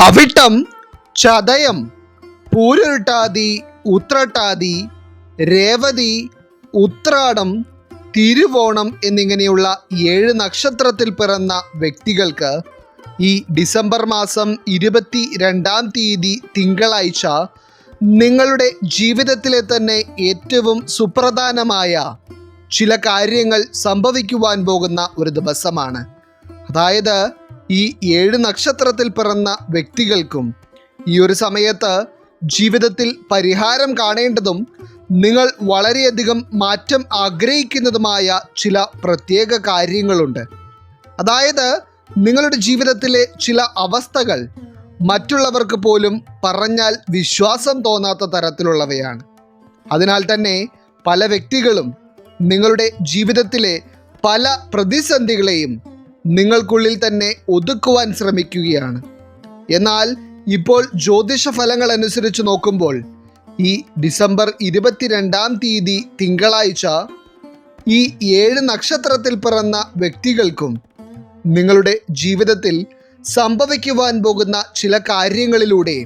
അവിട്ടം ചതയം പൂരുരുട്ടാതി ഉത്രട്ടാതി രേവതി ഉത്രാടം തിരുവോണം എന്നിങ്ങനെയുള്ള ഏഴ് നക്ഷത്രത്തിൽ പിറന്ന വ്യക്തികൾക്ക് ഈ ഡിസംബർ മാസം ഇരുപത്തി രണ്ടാം തീയതി തിങ്കളാഴ്ച നിങ്ങളുടെ ജീവിതത്തിലെ തന്നെ ഏറ്റവും സുപ്രധാനമായ ചില കാര്യങ്ങൾ സംഭവിക്കുവാൻ പോകുന്ന ഒരു ദിവസമാണ്. അതായത് ഈ ഏഴ് നക്ഷത്രത്തിൽ പിറന്ന വ്യക്തികൾക്കും ഈ ഒരു സമയത്ത് ജീവിതത്തിൽ പരിഹാരം കാണേണ്ടതും നിങ്ങൾ വളരെയധികം മാറ്റം ആഗ്രഹിക്കുന്നതുമായ ചില പ്രത്യേക കാര്യങ്ങളുണ്ട്. അതായത് നിങ്ങളുടെ ജീവിതത്തിലെ ചില അവസ്ഥകൾ മറ്റുള്ളവർക്ക് പോലും പറഞ്ഞാൽ വിശ്വാസം തോന്നാത്ത തരത്തിലുള്ളവയാണ്. അതിനാൽ തന്നെ പല വ്യക്തികളും നിങ്ങളുടെ ജീവിതത്തിലെ പല പ്രതിസന്ധികളെയും നിങ്ങൾക്കുള്ളിൽ തന്നെ ഒതുക്കുവാൻ ശ്രമിക്കുകയാണ്. എന്നാൽ ഇപ്പോൾ ജ്യോതിഷ ഫലങ്ങൾ അനുസരിച്ച് നോക്കുമ്പോൾ ഈ ഡിസംബർ ഇരുപത്തിരണ്ടാം തീയതി തിങ്കളാഴ്ച ഈ ഏഴ് നക്ഷത്രത്തിൽ പിറന്ന വ്യക്തികൾക്കും നിങ്ങളുടെ ജീവിതത്തിൽ സംഭവിക്കുവാൻ പോകുന്ന ചില കാര്യങ്ങളിലൂടെ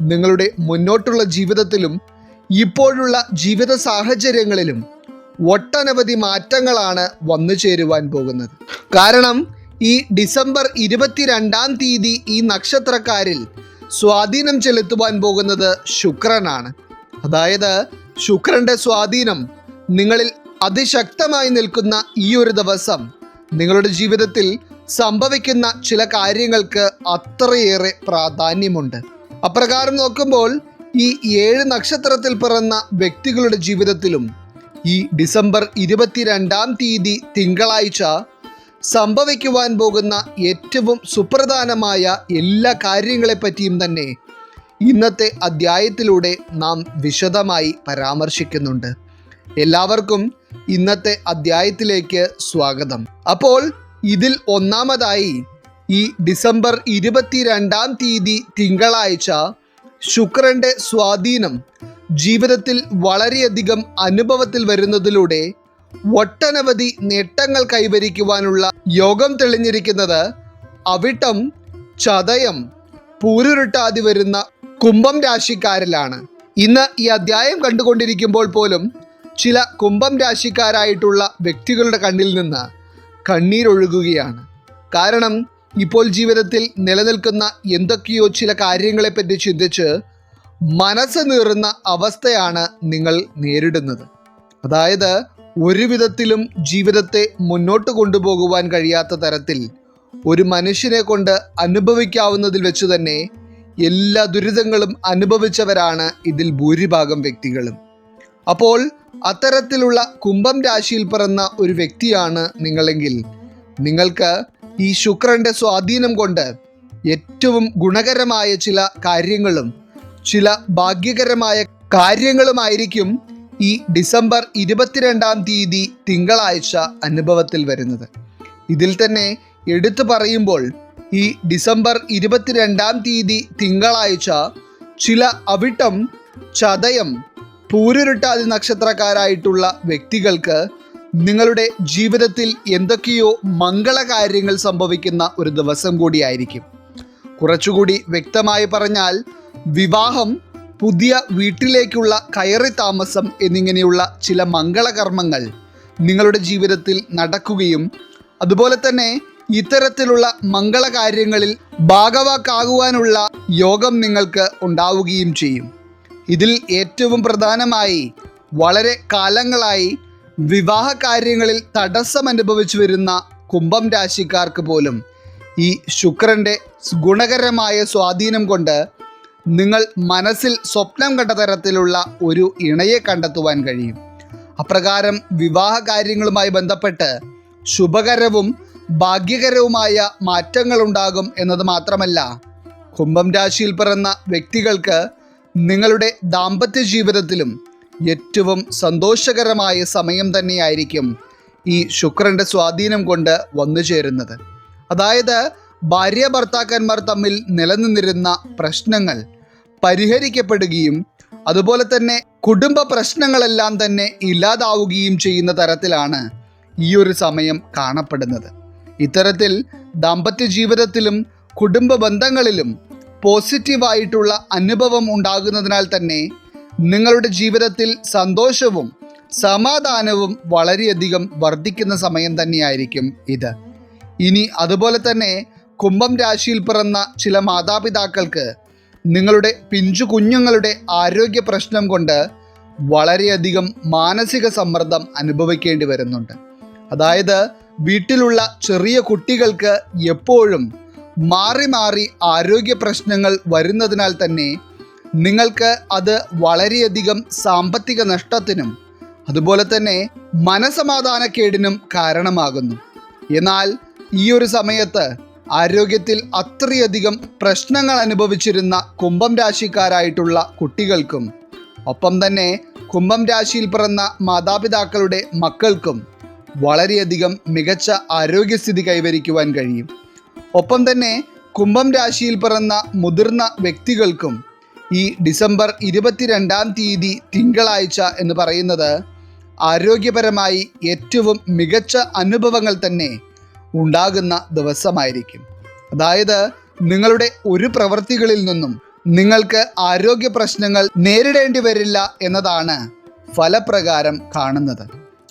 നിങ്ങളുടെ മുന്നോട്ടുള്ള ജീവിതത്തിലും ഇപ്പോഴുള്ള ജീവിത സാഹചര്യങ്ങളിലും ഒട്ടനവധി മാറ്റങ്ങളാണ് വന്നു ചേരുവാൻ പോകുന്നത്. കാരണം ഈ ഡിസംബർ ഇരുപത്തിരണ്ടാം തീയതി ഈ നക്ഷത്രക്കാരിൽ സ്വാധീനം ചെലുത്തുവാൻ പോകുന്നത് ശുക്രനാണ്. അതായത് ശുക്രന്റെ സ്വാധീനം നിങ്ങളിൽ അതിശക്തമായി നിൽക്കുന്ന ഈ ഒരു ദിവസം നിങ്ങളുടെ ജീവിതത്തിൽ സംഭവിക്കുന്ന ചില കാര്യങ്ങൾക്ക് അത്രയേറെ പ്രാധാന്യമുണ്ട്. അപ്രകാരം നോക്കുമ്പോൾ ഈ ഏഴ് നക്ഷത്രത്തിൽ പിറന്ന വ്യക്തികളുടെ ജീവിതത്തിലും ഈ ഡിസംബർ ഇരുപത്തിരണ്ടാം തീയതി തിങ്കളാഴ്ച സംഭവിക്കുവാൻ പോകുന്ന ഏറ്റവും സുപ്രധാനമായ എല്ലാ കാര്യങ്ങളെപ്പറ്റിയും തന്നെ ഇന്നത്തെ അധ്യായത്തിലൂടെ നാം വിശദമായി പരാമർശിക്കുന്നുണ്ട്. എല്ലാവർക്കും ഇന്നത്തെ അധ്യായത്തിലേക്ക് സ്വാഗതം. അപ്പോൾ ഇതിൽ ഒന്നാമതായി ഈ ഡിസംബർ ഇരുപത്തിരണ്ടാം തീയതി തിങ്കളാഴ്ച ശുക്രന്റെ സ്വാധീനം ജീവിതത്തിൽ വളരെയധികം അനുഭവത്തിൽ വരുന്നതിലൂടെ ഒട്ടനവധി നേട്ടങ്ങൾ കൈവരിക്കുവാനുള്ള യോഗം തെളിഞ്ഞിരിക്കുന്നത് അവിട്ടം ചതയം പൂരുരുട്ടാതി വരുന്ന കുംഭം രാശിക്കാരിലാണ്. ഇന്ന് ഈ അധ്യായം കണ്ടുകൊണ്ടിരിക്കുമ്പോൾ പോലും ചില കുംഭം രാശിക്കാരായിട്ടുള്ള വ്യക്തികളുടെ കണ്ണിൽ നിന്ന് കണ്ണീരൊഴുകുകയാണ്. കാരണം ഇപ്പോൾ ജീവിതത്തിൽ നിലനിൽക്കുന്ന എന്തൊക്കെയോ ചില കാര്യങ്ങളെപ്പറ്റി ചിന്തിച്ച് മനസ്സ് നീറുന്ന അവസ്ഥയാണ് നിങ്ങൾ നേരിടുന്നത്. അതായത് ഒരു വിധത്തിലും ജീവിതത്തെ മുന്നോട്ട് കൊണ്ടുപോകുവാൻ കഴിയാത്ത തരത്തിൽ ഒരു മനുഷ്യനെ കൊണ്ട് അനുഭവിക്കാവുന്നതിൽ വെച്ച് തന്നെ എല്ലാ ദുരിതങ്ങളും അനുഭവിച്ചവരാണ് ഇതിൽ ഭൂരിഭാഗം വ്യക്തികളും. അപ്പോൾ അത്തരത്തിലുള്ള കുംഭം രാശിയിൽ പിറന്ന ഒരു വ്യക്തിയാണ് നിങ്ങളെങ്കിൽ നിങ്ങൾക്ക് ഈ ശുക്രന്റെ സ്വാധീനം കൊണ്ട് ഏറ്റവും ഗുണകരമായ ചില കാര്യങ്ങളും ചില ഭാഗ്യകരമായ കാര്യങ്ങളുമായിരിക്കും ഈ ഡിസംബർ ഇരുപത്തിരണ്ടാം തീയതി തിങ്കളാഴ്ച അനുഭവത്തിൽ വരുന്നത്. ഇതിൽ തന്നെ എടുത്തു പറയുമ്പോൾ ഈ ഡിസംബർ ഇരുപത്തിരണ്ടാം തീയതി തിങ്കളാഴ്ച ചില അവിട്ടം ചതയം പൂരുരുട്ടാതി നക്ഷത്രക്കാരായിട്ടുള്ള വ്യക്തികൾക്ക് നിങ്ങളുടെ ജീവിതത്തിൽ എന്തൊക്കെയോ മംഗളകാര്യങ്ങൾ സംഭവിക്കുന്ന ഒരു ദിവസം കൂടിയായിരിക്കും. കുറച്ചുകൂടി വ്യക്തമായി പറഞ്ഞാൽ വിവാഹം പുതിയ വീട്ടിലേക്കുള്ള കയറി താമസം എന്നിങ്ങനെയുള്ള ചില മംഗളകർമ്മങ്ങൾ നിങ്ങളുടെ ജീവിതത്തിൽ നടക്കുകയും അതുപോലെ തന്നെ ഇത്തരത്തിലുള്ള മംഗളകാര്യങ്ങളിൽ ഭാഗവാക്കാകുവാനുള്ള യോഗം നിങ്ങൾക്ക് ഉണ്ടാവുകയും ചെയ്യും. ഇതിൽ ഏറ്റവും പ്രധാനമായി വളരെ കാലങ്ങളായി വിവാഹ കാര്യങ്ങളിൽ തടസ്സം അനുഭവിച്ചു വരുന്ന കുംഭം രാശിക്കാർക്ക് പോലും ഈ ശുക്രന്റെ ഗുണകരമായ സ്വാധീനം കൊണ്ട് നിങ്ങൾ മനസ്സിൽ സ്വപ്നം കണ്ട തരത്തിലുള്ള ഒരു ഇണയെ കണ്ടെത്തുവാൻ കഴിയും. അപ്രകാരം വിവാഹ കാര്യങ്ങളുമായി ബന്ധപ്പെട്ട് ശുഭകരവും ഭാഗ്യകരവുമായ മാറ്റങ്ങൾ ഉണ്ടാകും എന്നത് മാത്രമല്ല കുംഭം രാശിയിൽ പിറന്ന വ്യക്തികൾക്ക് നിങ്ങളുടെ ദാമ്പത്യ ജീവിതത്തിലും ഏറ്റവും സന്തോഷകരമായ സമയം തന്നെയായിരിക്കും ഈ ശുക്രന്റെ സ്വാധീനം കൊണ്ട് വന്നു ചേരുന്നത് അതായത് ഭാര്യ ഭർത്താക്കന്മാർ തമ്മിൽ നിലനിന്നിരുന്ന പ്രശ്നങ്ങൾ പരിഹരിക്കപ്പെടുകയും അതുപോലെ തന്നെ കുടുംബ പ്രശ്നങ്ങളെല്ലാം തന്നെ ഇല്ലാതാവുകയും ചെയ്യുന്ന തരത്തിലാണ് ഈ ഒരു സമയം കാണപ്പെടുന്നത്. ഇത്തരത്തിൽ ദാമ്പത്യ ജീവിതത്തിലും കുടുംബ ബന്ധങ്ങളിലും പോസിറ്റീവായിട്ടുള്ള അനുഭവം ഉണ്ടാകുന്നതിനാൽ തന്നെ നിങ്ങളുടെ ജീവിതത്തിൽ സന്തോഷവും സമാധാനവും വളരെയധികം വർദ്ധിക്കുന്ന സമയം തന്നെയായിരിക്കും ഇത്. ഇനി അതുപോലെ തന്നെ കുംഭം രാശിയിൽ പിറന്ന ചില മാതാപിതാക്കൾക്ക് നിങ്ങളുടെ പിഞ്ചു കുഞ്ഞുങ്ങളുടെ ആരോഗ്യ പ്രശ്നം കൊണ്ട് വളരെയധികം മാനസിക സമ്മർദ്ദം അനുഭവിക്കേണ്ടി വരുന്നുണ്ട്. അതായത് വീട്ടിലുള്ള ചെറിയ കുട്ടികൾക്ക് എപ്പോഴും മാറി മാറി ആരോഗ്യ പ്രശ്നങ്ങൾ വരുന്നതിനാൽ തന്നെ നിങ്ങൾക്ക് അത് വളരെയധികം സാമ്പത്തിക നഷ്ടത്തിനും അതുപോലെ തന്നെ മനസമാധാനക്കേടിനും കാരണമാകുന്നു. എന്നാൽ ഈ ഒരു സമയത്ത് ആരോഗ്യത്തിൽ അത്രയധികം പ്രശ്നങ്ങൾ അനുഭവിച്ചിരുന്ന കുംഭം രാശിക്കാരായിട്ടുള്ള കുട്ടികൾക്കും ഒപ്പം തന്നെ കുംഭം രാശിയിൽ പിറന്ന മാതാപിതാക്കളുടെ മക്കൾക്കും വളരെയധികം മികച്ച ആരോഗ്യസ്ഥിതി കൈവരിക്കുവാൻ കഴിയും. ഒപ്പം തന്നെ കുംഭം രാശിയിൽ പിറന്ന മുതിർന്ന വ്യക്തികൾക്കും ഈ ഡിസംബർ ഇരുപത്തിരണ്ടാം തീയതി തിങ്കളാഴ്ച എന്ന് പറയുന്നത് ആരോഗ്യപരമായി ഏറ്റവും മികച്ച അനുഭവങ്ങൾ തന്നെ ഉണ്ടാകുന്ന ദിവസമായിരിക്കും. അതായത് നിങ്ങളുടെ ഒരു പ്രവൃത്തികളിൽ നിന്നും നിങ്ങൾക്ക് ആരോഗ്യ പ്രശ്നങ്ങൾ നേരിടേണ്ടി വരില്ല എന്നതാണ് ഫലപ്രകാരം കാണുന്നത്.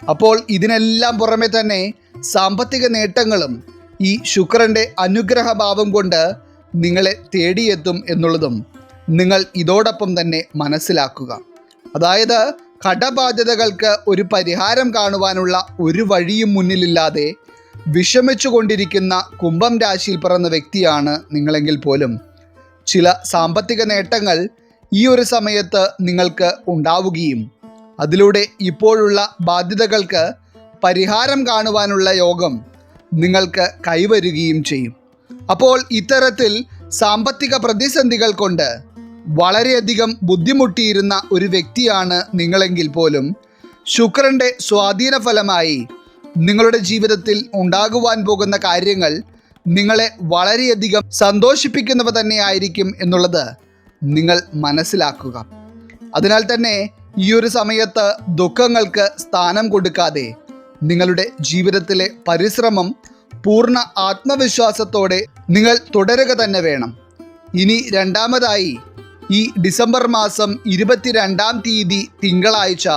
അപ്പോൾ ഇതിനെല്ലാം പുറമെ തന്നെ സാമ്പത്തിക നേട്ടങ്ങളും ഈ ശുക്രന്റെ അനുഗ്രഹഭാവം കൊണ്ട് നിങ്ങളെ തേടിയെത്തും എന്നുള്ളതും നിങ്ങൾ ഇതോടൊപ്പം തന്നെ മനസ്സിലാക്കുക. അതായത് കടബാധ്യതകൾക്ക് ഒരു പരിഹാരം കാണുവാനുള്ള ഒരു വഴിയും മുന്നിലില്ലാതെ വിഷമിച്ചു കൊണ്ടിരിക്കുന്ന കുംഭം രാശിയിൽ പിറന്ന വ്യക്തിയാണ് നിങ്ങളെങ്കിൽ പോലും. ചില സാമ്പത്തിക നേട്ടങ്ങൾ ഈ ഒരു സമയത്ത് നിങ്ങൾക്ക് ഉണ്ടാവുകയും അതിലൂടെ ഇപ്പോഴുള്ള ബാധ്യതകൾക്ക് പരിഹാരം കാണുവാനുള്ള യോഗം നിങ്ങൾക്ക് കൈവരുകയും ചെയ്യും. അപ്പോൾ ഇത്തരത്തിൽ സാമ്പത്തിക പ്രതിസന്ധികൾ കൊണ്ട് വളരെയധികം ബുദ്ധിമുട്ടിയിരുന്ന ഒരു വ്യക്തിയാണ് നിങ്ങളെങ്കിൽ പോലും. ശുക്രന്റെ സ്വാധീന ഫലമായി നിങ്ങളുടെ ജീവിതത്തിൽ ഉണ്ടാകുവാൻ പോകുന്ന കാര്യങ്ങൾ നിങ്ങളെ വളരെയധികം സന്തോഷിപ്പിക്കുന്നവ തന്നെയായിരിക്കും എന്നുള്ളത് നിങ്ങൾ മനസ്സിലാക്കുക. അതിനാൽ തന്നെ ഈ ഒരു സമയത്ത് ദുഃഖങ്ങൾക്ക് സ്ഥാനം കൊടുക്കാതെ നിങ്ങളുടെ ജീവിതത്തിലെ പരിശ്രമം പൂർണ ആത്മവിശ്വാസത്തോടെ നിങ്ങൾ തുടരുക തന്നെ വേണം. ഇനി രണ്ടാമതായി ഈ ഡിസംബർ മാസം ഇരുപത്തിരണ്ടാം തീയതി തിങ്കളാഴ്ച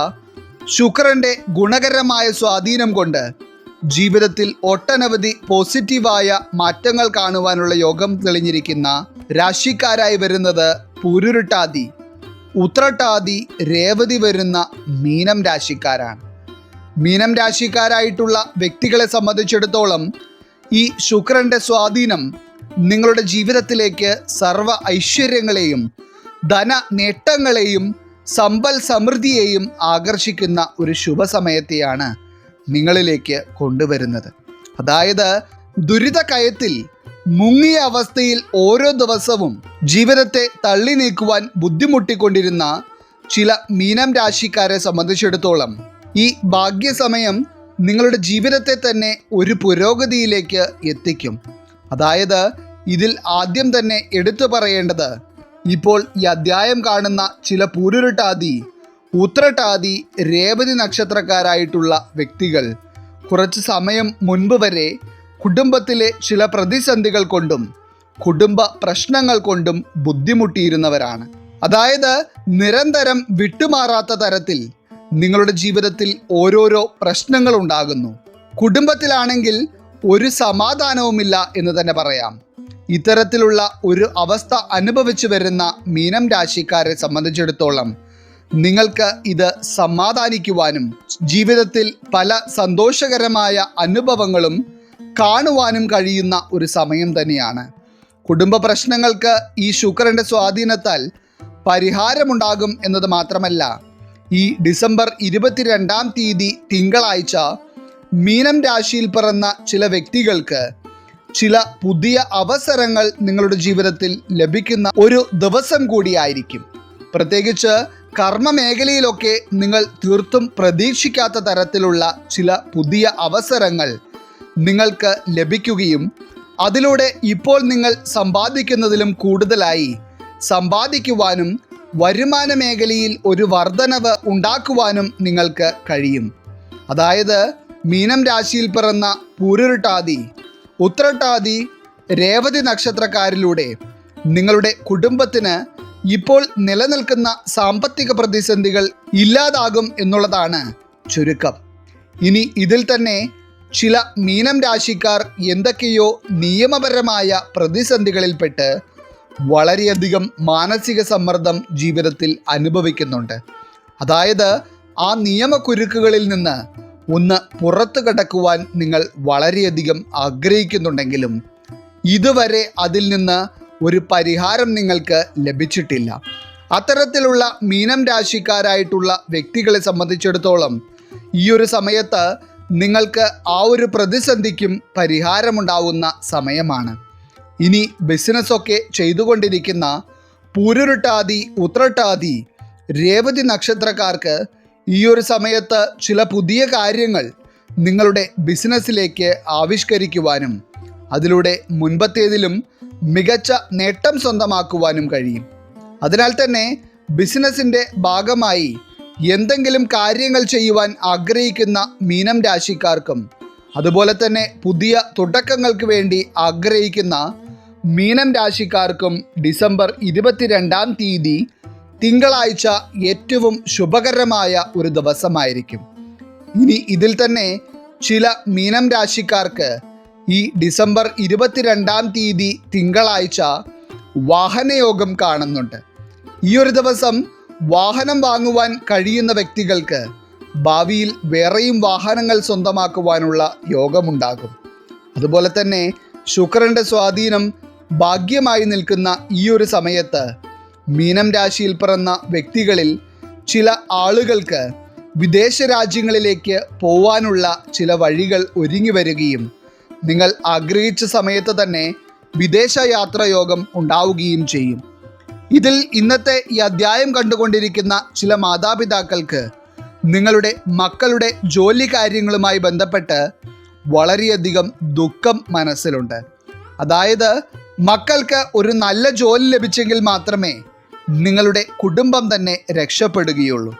ശുക്രന്റെ ഗുണകരമായ സ്വാധീനം കൊണ്ട് ജീവിതത്തിൽ ഒട്ടനവധി പോസിറ്റീവായ മാറ്റങ്ങൾ കാണുവാനുള്ള യോഗം തെളിഞ്ഞിരിക്കുന്ന രാശിക്കാരായി വരുന്നത് പുരുരുട്ടാതി ഉത്രട്ടാതി രേവതി വരുന്ന മീനം രാശിക്കാരാണ്. മീനം രാശിക്കാരായിട്ടുള്ള വ്യക്തികളെ സംബന്ധിച്ചിടത്തോളം ഈ ശുക്രന്റെ സ്വാധീനം നിങ്ങളുടെ ജീവിതത്തിലേക്ക് സർവ ഐശ്വര്യങ്ങളെയും ധന നേട്ടങ്ങളെയും സമ്പൽ സമൃദ്ധിയെയും ആകർഷിക്കുന്ന ഒരു ശുഭസമയത്തെയാണ് നിങ്ങളിലേക്ക് കൊണ്ടുവരുന്നത്. അതായത് ദുരിത കയത്തിൽ മുങ്ങിയ അവസ്ഥയിൽ ഓരോ ദിവസവും ജീവിതത്തെ തള്ളി നീക്കുവാൻ ബുദ്ധിമുട്ടിക്കൊണ്ടിരുന്ന ചില മീനം രാശിക്കാരെ സംബന്ധിച്ചിടത്തോളം ഈ ഭാഗ്യസമയം നിങ്ങളുടെ ജീവിതത്തെ തന്നെ ഒരു പുരോഗതിയിലേക്ക് എത്തിക്കും. അതായത് ഇതിൽ ആദ്യം തന്നെ എടുത്തു പറയേണ്ടത് ഇപ്പോൾ ഈ അധ്യായം കാണുന്ന ചില പൂരുരുട്ടാതി ഉത്രട്ടാതി രേവതി നക്ഷത്രക്കാരായിട്ടുള്ള വ്യക്തികൾ. കുറച്ച് സമയം മുൻപ് വരെ കുടുംബത്തിലെ ചില പ്രതിസന്ധികൾ കൊണ്ടും കുടുംബ പ്രശ്നങ്ങൾ കൊണ്ടും ബുദ്ധിമുട്ടിയിരുന്നവരാണ്. അതായത് നിരന്തരം വിട്ടുമാറാത്ത തരത്തിൽ നിങ്ങളുടെ ജീവിതത്തിൽ ഓരോരോ പ്രശ്നങ്ങൾ ഉണ്ടാകുന്നു. കുടുംബത്തിലാണെങ്കിൽ ഒരു സമാധാനവുമില്ല എന്ന് തന്നെ പറയാം. ഇത്തരത്തിലുള്ള ഒരു അവസ്ഥ അനുഭവിച്ചു വരുന്ന മീനം രാശിക്കാരെ സംബന്ധിച്ചിടത്തോളം നിങ്ങൾക്ക് ഇത് സമാധാനിക്കുവാനും ജീവിതത്തിൽ പല സന്തോഷകരമായ അനുഭവങ്ങളും കാണുവാനും കഴിയുന്ന ഒരു സമയം തന്നെയാണ്. കുടുംബ പ്രശ്നങ്ങൾക്ക് ഈ ശുക്രന്റെ സ്വാധീനത്താൽ പരിഹാരമുണ്ടാകും എന്നത് മാത്രമല്ല ഈ ഡിസംബർ ഇരുപത്തിരണ്ടാം തീയതി തിങ്കളാഴ്ച മീനം രാശിയിൽ പിറന്ന ചില വ്യക്തികൾക്ക് ചില പുതിയ അവസരങ്ങൾ നിങ്ങളുടെ ജീവിതത്തിൽ ലഭിക്കുന്ന ഒരു ദിവസം കൂടിയായിരിക്കും. പ്രത്യേകിച്ച് കർമ്മ മേഖലയിലൊക്കെ നിങ്ങൾ തീർത്തും പ്രതീക്ഷിക്കാത്ത തരത്തിലുള്ള ചില പുതിയ അവസരങ്ങൾ നിങ്ങൾക്ക് ലഭിക്കുകയും അതിലൂടെ ഇപ്പോൾ നിങ്ങൾ സമ്പാദിക്കുന്നതിലും കൂടുതലായി സമ്പാദിക്കുവാനും വരുമാന മേഖലയിൽ ഒരു വർധനവ് ഉണ്ടാക്കുവാനും നിങ്ങൾക്ക് കഴിയും. അതായത് മീനം രാശിയിൽ പിറന്ന പൂരുരുട്ടാതി ഉത്രട്ടാതി രേവതി നക്ഷത്രക്കാരിലൂടെ നിങ്ങളുടെ കുടുംബത്തിന് ഇപ്പോൾ നിലനിൽക്കുന്ന സാമ്പത്തിക പ്രതിസന്ധികൾ ഇല്ലാതാകും എന്നുള്ളതാണ് ചുരുക്കം. ഇനി ഇതിൽ തന്നെ ചില മീനം രാശിക്കാർ എന്തൊക്കെയോ നിയമപരമായ പ്രതിസന്ധികളിൽപ്പെട്ട് വളരെയധികം മാനസിക സമ്മർദ്ദം ജീവിതത്തിൽ അനുഭവിക്കുന്നുണ്ട്. അതായത് ആ നിയമക്കുരുക്കുകളിൽ നിന്ന് ഒന്ന് പുറത്തു കടക്കുവാൻ നിങ്ങൾ വളരെയധികം ആഗ്രഹിക്കുന്നുണ്ടെങ്കിലും ഇതുവരെ അതിൽ നിന്ന് ഒരു പരിഹാരം നിങ്ങൾക്ക് ലഭിച്ചിട്ടില്ല. അത്തരത്തിലുള്ള മീനം രാശിക്കാരായിട്ടുള്ള വ്യക്തികളെ സംബന്ധിച്ചിടത്തോളം ഈ ഒരു സമയത്ത് നിങ്ങൾക്ക് ആ ഒരു പ്രതിസന്ധിക്കും പരിഹാരമുണ്ടാവുന്ന സമയമാണ്. ഇനി ബിസിനസ്സൊക്കെ ചെയ്തുകൊണ്ടിരിക്കുന്ന പൂരുരുട്ടാതി ഉത്രട്ടാതി രേവതി നക്ഷത്രക്കാർക്ക് ഈ ഒരു സമയത്ത് ചില പുതിയ കാര്യങ്ങൾ നിങ്ങളുടെ ബിസിനസ്സിലേക്ക് ആവിഷ്കരിക്കുവാനും അതിലൂടെ മുൻപത്തേതിലും മികച്ച നേട്ടം സ്വന്തമാക്കുവാനും കഴിയും. അതിനാൽ തന്നെ ബിസിനസ്സിന്റെ ഭാഗമായി എന്തെങ്കിലും കാര്യങ്ങൾ ചെയ്യുവാൻ ആഗ്രഹിക്കുന്ന മീനം രാശിക്കാർക്കും അതുപോലെ തന്നെ പുതിയ തുടക്കങ്ങൾക്ക് വേണ്ടി ആഗ്രഹിക്കുന്ന മീനം രാശിക്കാർക്കും ഡിസംബർ ഇരുപത്തിരണ്ടാം തീയതി തിങ്കളാഴ്ച ഏറ്റവും ശുഭകരമായ ഒരു ദിവസമായിരിക്കും. ഇനി ഇതിൽ തന്നെ ചില മീനം രാശിക്കാർക്ക് ഈ ഡിസംബർ ഇരുപത്തിരണ്ടാം തീയതി തിങ്കളാഴ്ച വാഹനയോഗം കാണുന്നുണ്ട്. ഈ ഒരു ദിവസം വാഹനം വാങ്ങുവാൻ കഴിയുന്ന വ്യക്തികൾക്ക് ഭാവിയിൽ വേറെയും വാഹനങ്ങൾ സ്വന്തമാക്കുവാനുള്ള യോഗമുണ്ടാകും. അതുപോലെ തന്നെ ശുക്രന്റെ സ്വാധീനം ഭാഗ്യമായി നിൽക്കുന്ന ഈ ഒരു സമയത്ത് മീനം രാശിയിൽ പിറന്ന വ്യക്തികളിൽ ചില ആളുകൾക്ക് വിദേശ രാജ്യങ്ങളിലേക്ക് പോവാനുള്ള ചില വഴികൾ ഒരുങ്ങി വരികയും നിങ്ങൾ ആഗ്രഹിച്ച സമയത്ത് തന്നെ വിദേശ യാത്രായോഗം ഉണ്ടാവുകയും ചെയ്യും. ഇതിൽ ഇന്നത്തെ ഈ അധ്യായം കണ്ടുകൊണ്ടിരിക്കുന്ന ചില മാതാപിതാക്കൾക്ക് നിങ്ങളുടെ മക്കളുടെ ജോലി കാര്യങ്ങളുമായി ബന്ധപ്പെട്ട് വളരെയധികം ദുഃഖം മനസ്സിലുണ്ട്. അതായത് മക്കൾക്ക് ഒരു നല്ല ജോലി ലഭിച്ചെങ്കിൽ മാത്രമേ നിങ്ങളുടെ കുടുംബം തന്നെ രക്ഷപ്പെടുകയുള്ളൂ.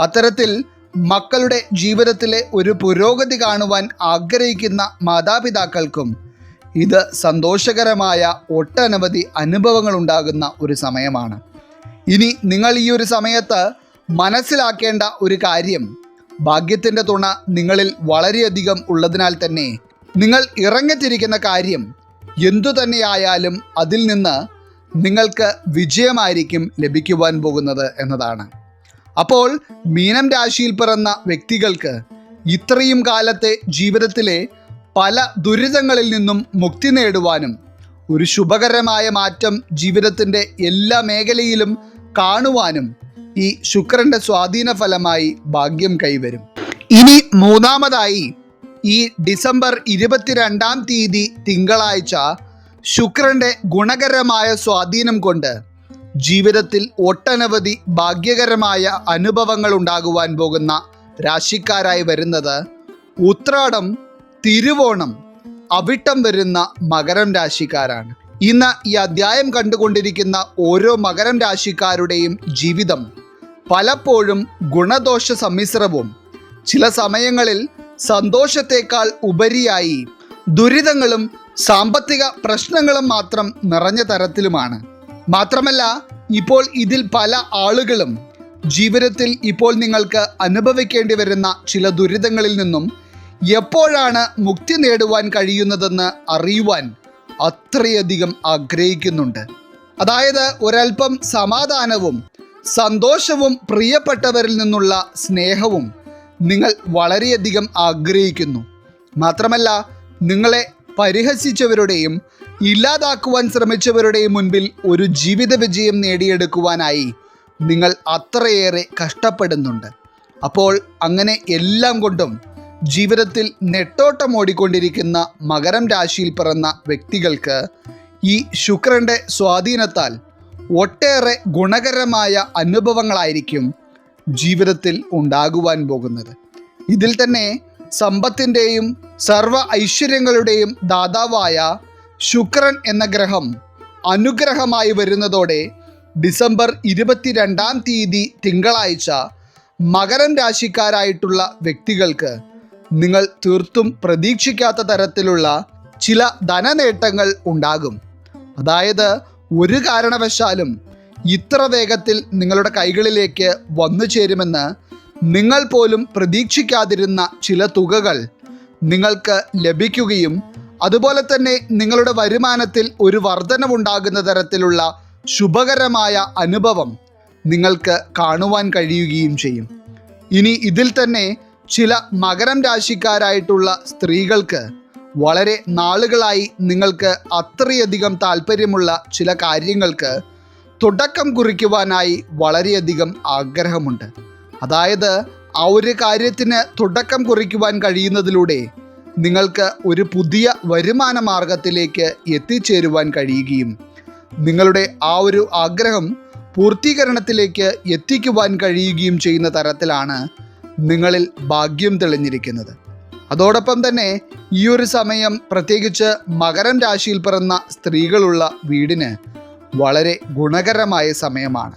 അത്തരത്തിൽ മക്കളുടെ ജീവിതത്തിലെ ഒരു പുരോഗതി കാണുവാൻ ആഗ്രഹിക്കുന്ന മാതാപിതാക്കൾക്കും ഇത് സന്തോഷകരമായ ഒട്ടനവധി അനുഭവങ്ങൾ ഉണ്ടാകുന്ന ഒരു സമയമാണ്. ഇനി നിങ്ങൾ ഈ ഒരു സമയത്ത് മനസ്സിലാക്കേണ്ട ഒരു കാര്യം ഭാഗ്യത്തിന്റെ തുണ നിങ്ങളിൽ വളരെയധികം ഉള്ളതിനാൽ തന്നെ നിങ്ങൾ ഇറങ്ങിത്തിരിക്കുന്ന കാര്യം എന്തു തന്നെയായാലും അതിൽ നിന്ന് നിങ്ങൾക്ക് വിജയമായിരിക്കും ലഭിക്കുവാൻ പോകുന്നത് എന്നതാണ്. അപ്പോൾ മീനം രാശിയിൽ പിറന്ന വ്യക്തികൾക്ക് ഇത്രയും കാലത്തെ ജീവിതത്തിലെ പല ദുരിതങ്ങളിൽ നിന്നും മുക്തി നേടുവാനും ഒരു ശുഭകരമായ മാറ്റം ജീവിതത്തിന്റെ എല്ലാ മേഖലയിലും കാണുവാനും ഈ ശുക്രന്റെ സ്വാധീന ഫലമായി ഭാഗ്യം കൈവരും. ഇനി മൂന്നാമതായി ഈ ഡിസംബർ ഇരുപത്തിരണ്ടാം തീയതി തിങ്കളാഴ്ച ശുക്രന്റെ ഗുണകരമായ സ്വാധീനം കൊണ്ട് ജീവിതത്തിൽ ഒട്ടനവധി ഭാഗ്യകരമായ അനുഭവങ്ങൾ ഉണ്ടാകുവാൻ പോകുന്ന രാശിക്കാരായി വരുന്നത് ഉത്രാടം തിരുവോണം അവിട്ടം വരുന്ന മകരം രാശിക്കാരാണ്. ഇന്ന് ഈ അധ്യായം കണ്ടുകൊണ്ടിരിക്കുന്ന ഓരോ മകരം രാശിക്കാരുടെയും ജീവിതം പലപ്പോഴും ഗുണദോഷ സമ്മിശ്രവും ചില സമയങ്ങളിൽ സന്തോഷത്തേക്കാൾ ഉപരിയായി ദുരിതങ്ങളും സാമ്പത്തിക പ്രശ്നങ്ങളും മാത്രം നിറഞ്ഞ തരത്തിലുമാണ്. മാത്രമല്ല ഇപ്പോൾ ഇതിൽ പല ആളുകളും ജീവിതത്തിൽ ഇപ്പോൾ നിങ്ങൾക്ക് അനുഭവിക്കേണ്ടി വരുന്ന ചില ദുരിതങ്ങളിൽ നിന്നും എപ്പോഴാണ് മുക്തി നേടുവാൻ കഴിയുന്നതെന്ന് അറിയുവാൻ അത്രയധികം ആഗ്രഹിക്കുന്നുണ്ട്. അതായത് ഒരൽപ്പം സമാധാനവും സന്തോഷവും പ്രിയപ്പെട്ടവരിൽ നിന്നുള്ള സ്നേഹവും നിങ്ങൾ വളരെയധികം ആഗ്രഹിക്കുന്നു. മാത്രമല്ല നിങ്ങളെ പരിഹസിച്ചവരുടെയും ഇല്ലാതാക്കുവാൻ ശ്രമിച്ചവരുടെയും മുൻപിൽ ഒരു ജീവിത വിജയം നേടിയെടുക്കുവാനായി നിങ്ങൾ അത്രയേറെ കഷ്ടപ്പെടുന്നുണ്ട്. അപ്പോൾ അങ്ങനെ എല്ലാം കൊണ്ടും ജീവിതത്തിൽ നെട്ടോട്ടം ഓടിക്കൊണ്ടിരിക്കുന്ന മകരം രാശിയിൽ പിറന്ന വ്യക്തികൾക്ക് ഈ ശുക്രന്റെ സ്വാധീനത്താൽ ഒട്ടേറെ ഗുണകരമായ അനുഭവങ്ങളായിരിക്കും ജീവിതത്തിൽ ഉണ്ടാകുവാൻ പോകുന്നത്. ഇതിൽ തന്നെ സമ്പത്തിന്റെയും സർവ ഐശ്വര്യങ്ങളുടെയും ദാതാവായ ശുക്രൻ എന്ന ഗ്രഹം അനുഗ്രഹമായി വരുന്നതോടെ ഡിസംബർ ഇരുപത്തിരണ്ടാം തീയതി തിങ്കളാഴ്ച മകരം രാശിക്കാരായിട്ടുള്ള വ്യക്തികൾക്ക് നിങ്ങൾ തീർത്തും പ്രതീക്ഷിക്കാത്ത തരത്തിലുള്ള ചില ധനനേട്ടങ്ങൾ ഉണ്ടാകും. അതായത് ഒരു കാരണവശാലും ഇത്ര വേഗത്തിൽ നിങ്ങളുടെ കൈകളിലേക്ക് വന്നു ചേരുമെന്ന് നിങ്ങൾ പോലും പ്രതീക്ഷിക്കാതിരുന്ന ചില തുകകൾ നിങ്ങൾക്ക് ലഭിക്കുകയും അതുപോലെ തന്നെ നിങ്ങളുടെ വരുമാനത്തിൽ ഒരു വർധനവുണ്ടാകുന്ന തരത്തിലുള്ള ശുഭകരമായ അനുഭവം നിങ്ങൾക്ക് കാണുവാൻ കഴിയുകയും ചെയ്യും. ഇനി ഇതിൽ തന്നെ ചില മകരം രാശിക്കാരായിട്ടുള്ള സ്ത്രീകൾക്ക് വളരെ നാളുകളായി നിങ്ങൾക്ക് അത്രയധികം താല്പര്യമുള്ള ചില കാര്യങ്ങൾക്ക് തുടക്കം കുറിക്കുവാനായി വളരെയധികം ആഗ്രഹമുണ്ട്. അതായത് ആ ഒരു കാര്യത്തിന് തുടക്കം കുറിക്കുവാൻ കഴിയുന്നതിലൂടെ നിങ്ങൾക്ക് ഒരു പുതിയ വരുമാന മാർഗത്തിലേക്ക് എത്തിച്ചേരുവാൻ കഴിയുകയും നിങ്ങളുടെ ആ ഒരു ആഗ്രഹം പൂർത്തീകരണത്തിലേക്ക് എത്തിക്കുവാൻ കഴിയുകയും ചെയ്യുന്ന തരത്തിലാണ് നിങ്ങളിൽ ഭാഗ്യം തെളിഞ്ഞിരിക്കുന്നത്. അതോടൊപ്പം തന്നെ ഈ ഒരു സമയം പ്രത്യേകിച്ച് മകരം രാശിയിൽ പിറന്ന സ്ത്രീകളുള്ള വീടിന് വളരെ ഗുണകരമായ സമയമാണ്.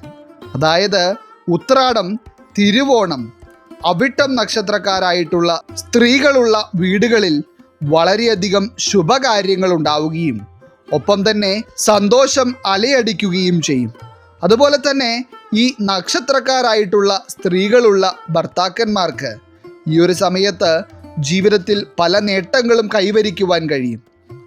അതായത് ഉത്രാടം തിരുവോണം അവിട്ടം നക്ഷത്രക്കാരായിട്ടുള്ള സ്ത്രീകളുള്ള വീടുകളിൽ വളരെയധികം ശുഭകാര്യങ്ങൾ ഉണ്ടാവുകയും ഒപ്പം തന്നെ സന്തോഷം അലയടിക്കുകയും ചെയ്യും. അതുപോലെ തന്നെ ഈ നക്ഷത്രക്കാരായിട്ടുള്ള സ്ത്രീകളുള്ള ഭർത്താക്കന്മാർക്ക് ഈ ഒരു സമയത്ത് ജീവിതത്തിൽ പല നേട്ടങ്ങളും കൈവരിക്കുവാൻ കഴിയും.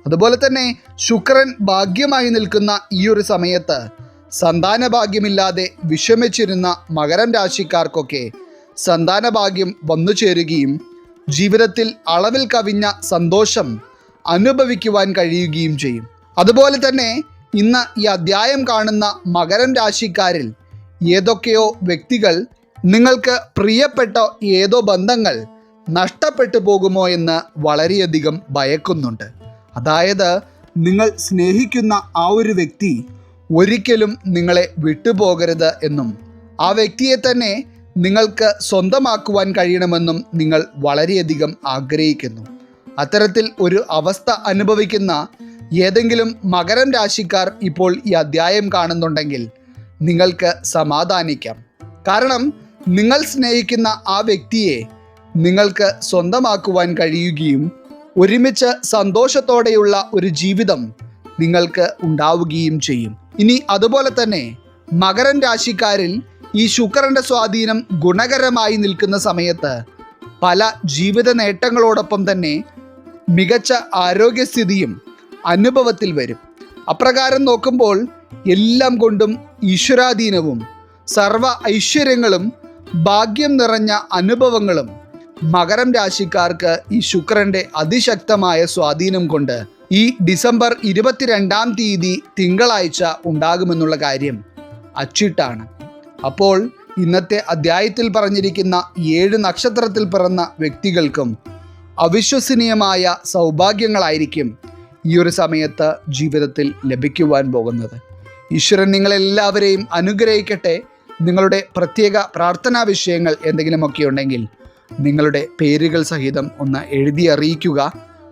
അതുപോലെ തന്നെ ശുക്രൻ ഭാഗ്യമായി നിൽക്കുന്ന ഈ ഒരു സമയത്ത് സന്താന ഭാഗ്യമില്ലാതെ വിഷമിച്ചിരുന്ന മകരം രാശിക്കാർക്കൊക്കെ സന്താന ഭാഗ്യം വന്നു ചേരുകയും ജീവിതത്തിൽ അളവിൽ കവിഞ്ഞ സന്തോഷം അനുഭവിക്കുവാൻ കഴിയുകയും ചെയ്യും. അതുപോലെ തന്നെ ഇന്ന് ഈ അധ്യായം കാണുന്ന മകരം രാശിക്കാരിൽ ഏതൊക്കെയോ വ്യക്തികൾ നിങ്ങൾക്ക് പ്രിയപ്പെട്ട ഏതോ ബന്ധങ്ങൾ നഷ്ടപ്പെട്ടു പോകുമോ എന്ന് വളരെയധികം ഭയക്കുന്നുണ്ട്. അതായത് നിങ്ങൾ സ്നേഹിക്കുന്ന ആ ഒരു വ്യക്തി ഒരിക്കലും നിങ്ങളെ വിട്ടുപോകരുത് എന്നും ആ വ്യക്തിയെ തന്നെ നിങ്ങൾക്ക് സ്വന്തമാക്കുവാൻ കഴിയണമെന്നും നിങ്ങൾ വളരെയധികം ആഗ്രഹിക്കുന്നു. അത്തരത്തിൽ ഒരു അവസ്ഥ അനുഭവിക്കുന്ന ഏതെങ്കിലും മകരം രാശിക്കാർ ഇപ്പോൾ ഈ അധ്യായം കാണുന്നുണ്ടെങ്കിൽ നിങ്ങൾക്ക് സമാധാനിക്കാം. കാരണം നിങ്ങൾ സ്നേഹിക്കുന്ന ആ വ്യക്തിയെ നിങ്ങൾക്ക് സ്വന്തമാക്കുവാൻ കഴിയുകയും ഒരുമിച്ച് സന്തോഷത്തോടെയുള്ള ഒരു ജീവിതം നിങ്ങൾക്ക് ഉണ്ടാവുകയും ചെയ്യും. ഇനി അതുപോലെ തന്നെ മകരൻ രാശിക്കാരിൽ ഈ ശുക്രന്റെ സ്വാധീനം ഗുണകരമായി നിൽക്കുന്ന സമയത്ത് പല ജീവിത നേട്ടങ്ങളോടൊപ്പം തന്നെ മികച്ച ആരോഗ്യസ്ഥിതിയും അനുഭവത്തിൽ വരും. അപ്രകാരം നോക്കുമ്പോൾ എല്ലാം കൊണ്ടും ഈശ്വരാധീനവും സർവ ഐശ്വര്യങ്ങളും ഭാഗ്യം നിറഞ്ഞ അനുഭവങ്ങളും മകരം രാശിക്കാർക്ക് ഈ ശുക്രന്റെ അതിശക്തമായ സ്വാധീനം കൊണ്ട് ഈ ഡിസംബർ ഇരുപത്തിരണ്ടാം തീയതി തിങ്കളാഴ്ച ഉണ്ടാകുമെന്നുള്ള കാര്യം അച്ചിട്ടാണ്. അപ്പോൾ ഇന്നത്തെ അധ്യായത്തിൽ പറഞ്ഞിരിക്കുന്ന ഏഴ് നക്ഷത്രത്തിൽ പിറന്ന വ്യക്തികൾക്കും അവിശ്വസനീയമായ സൗഭാഗ്യങ്ങളായിരിക്കും ഈ ഒരു സമയത്ത് ജീവിതത്തിൽ ലഭിക്കുവാൻ പോകുന്നത്. ഈശ്വരൻ നിങ്ങളെല്ലാവരെയും അനുഗ്രഹിക്കട്ടെ. നിങ്ങളുടെ പ്രത്യേക പ്രാർത്ഥനാ വിഷയങ്ങൾ എന്തെങ്കിലുമൊക്കെ ഉണ്ടെങ്കിൽ നിങ്ങളുടെ പേരുകൾ സഹിതം ഒന്ന് എഴുതി അറിയിക്കുക.